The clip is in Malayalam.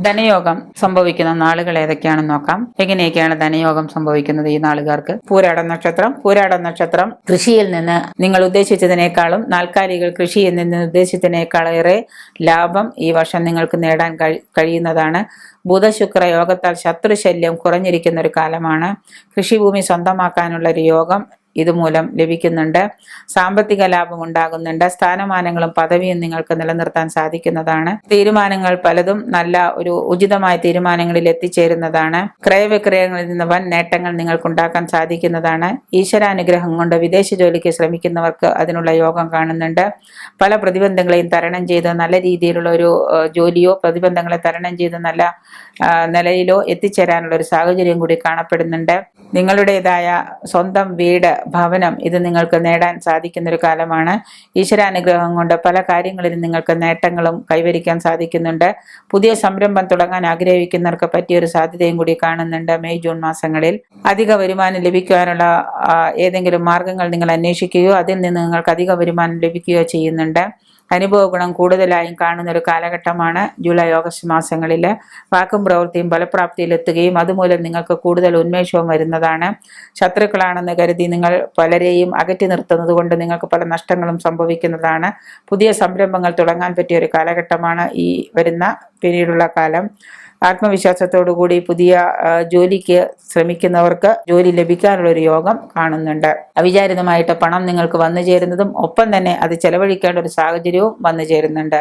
ധനയോഗം സംഭവിക്കുന്ന നാളുകൾ ഏതൊക്കെയാണെന്ന് നോക്കാം. എങ്ങനെയൊക്കെയാണ് ധനയോഗം സംഭവിക്കുന്നത് ഈ നാളുകാർക്ക്? പൂരാട നക്ഷത്രം പൂരാട നക്ഷത്രം. കൃഷിയിൽ നിന്ന് നിങ്ങൾ ഉദ്ദേശിച്ചതിനേക്കാളും നാൽക്കാലികൾ കൃഷിയിൽ നിന്ന് ഉദ്ദേശിച്ചതിനേക്കാളേറെ ലാഭം ഈ വർഷം നിങ്ങൾക്ക് നേടാൻ കഴി- കഴിയുന്നതാണ്. ബുധശുക്ര യോഗത്താൽ ശത്രുശല്യം കുറഞ്ഞിരിക്കുന്ന ഒരു കാലമാണ്. കൃഷിഭൂമി സ്വന്തമാക്കാനുള്ള ഒരു യോഗം ഇതുമൂലം ലഭിക്കുന്നുണ്ട്. സാമ്പത്തിക ലാഭം ഉണ്ടാകുന്നുണ്ട്. സ്ഥാനമാനങ്ങളും പദവിയും നിങ്ങൾക്ക് നിലനിർത്താൻ സാധിക്കുന്നതാണ്. തീരുമാനങ്ങൾ പലതും നല്ല ഒരു ഉചിതമായ തീരുമാനങ്ങളിൽ എത്തിച്ചേരുന്നതാണ്. ക്രയവിക്രയങ്ങളിൽ നിന്ന് വൻ നേട്ടങ്ങൾ നിങ്ങൾക്കുണ്ടാക്കാൻ സാധിക്കുന്നതാണ്. ഈശ്വരാനുഗ്രഹം കൊണ്ട് വിദേശ ജോലിക്ക് ശ്രമിക്കുന്നവർക്ക് അതിനുള്ള യോഗം കാണുന്നുണ്ട്. പല പ്രതിബന്ധങ്ങളെയും തരണം ചെയ്ത് നല്ല രീതിയിലുള്ള ഒരു ജോലിയോ പ്രതിബന്ധങ്ങളെ തരണം ചെയ്ത് നല്ല നിലയിലോ എത്തിച്ചേരാനുള്ള ഒരു സാഹചര്യം കൂടി കാണപ്പെടുന്നുണ്ട്. നിങ്ങളുടേതായ സ്വന്തം വീട് ഭവനം ഇത് നിങ്ങൾക്ക് നേടാൻ സാധിക്കുന്നൊരു കാലമാണ്. ഈശ്വരാനുഗ്രഹം കൊണ്ട് പല കാര്യങ്ങളിലും നിങ്ങൾക്ക് നേട്ടങ്ങളും കൈവരിക്കാൻ സാധിക്കുന്നുണ്ട്. പുതിയ സംരംഭം തുടങ്ങാൻ ആഗ്രഹിക്കുന്നവർക്ക് പറ്റിയൊരു സാധ്യതയും കൂടി കാണുന്നുണ്ട് മെയ് ജൂൺ മാസങ്ങളിൽ. അധിക വരുമാനം ലഭിക്കുവാനുള്ള ഏതെങ്കിലും മാർഗങ്ങൾ നിങ്ങൾ അന്വേഷിക്കുകയോ അതിൽ നിന്ന് നിങ്ങൾക്ക് അധിക വരുമാനം ലഭിക്കുകയോ ചെയ്യുന്നുണ്ട്. അനുഭവ ഗുണം കൂടുതലായും കാണുന്ന ഒരു കാലഘട്ടമാണ് ജൂലൈ ഓഗസ്റ്റ് മാസങ്ങളിൽ വാക്കും പ്രവൃത്തിയും ഫലപ്രാപ്തിയിലെത്തുകയും അതുമൂലം നിങ്ങൾക്ക് കൂടുതൽ ഉന്മേഷവും വരുന്നതാണ്. ശത്രുക്കളാണെന്ന് കരുതി നിങ്ങൾ പലരെയും അകറ്റി നിർത്തുന്നത് കൊണ്ട് നിങ്ങൾക്ക് പല നഷ്ടങ്ങളും സംഭവിക്കുന്നതാണ്. പുതിയ സംരംഭങ്ങൾ തുടങ്ങാൻ പറ്റിയ ഒരു കാലഘട്ടമാണ് ഈ വരുന്ന പിന്നീടുള്ള കാലം. ആത്മവിശ്വാസത്തോടു കൂടി പുതിയ ജോലിക്ക് ശ്രമിക്കുന്നവർക്ക് ജോലി ലഭിക്കാനുള്ള ഒരു യോഗം കാണുന്നുണ്ട്. അവിചാരിതമായിട്ട് പണം നിങ്ങൾക്ക് വന്നു ചേരുന്നതും ഒപ്പം തന്നെ അത് ചെലവഴിക്കേണ്ട ഒരു സാഹചര്യവും വന്നു ചേരുന്നുണ്ട്.